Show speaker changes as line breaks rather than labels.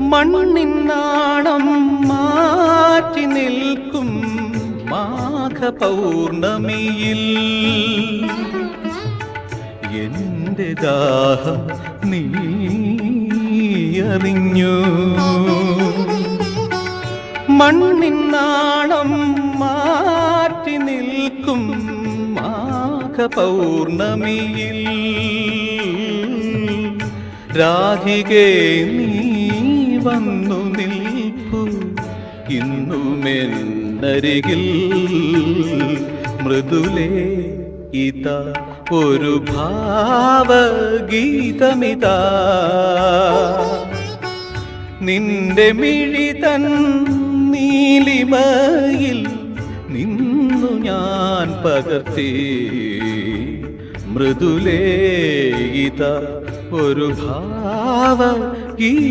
മണ്ണിൻ നാണം മാറ്റി നിൽക്കും മാഘപൗർണമിയിൽ. എന്റെ ദാഹം നീ അറിഞ്ഞു. മണ്ണിന്നാണം മാറ്റി നിൽക്കും മാഘപൗർണമിയിൽ. രാധികേ നീ വന്നു നിൽപ്പു. ഇന്നുമെന്നരികിൽ മൃദുലേ ഇതാ ഒരു ഭാവഗീതമിതാ. നിന്റെ മിഴി തൻ നീലിമയിൽ നിന്നു ഞാൻ പകർത്തി. മൃദുലേയിത ഒരു ഭാവ ഗീത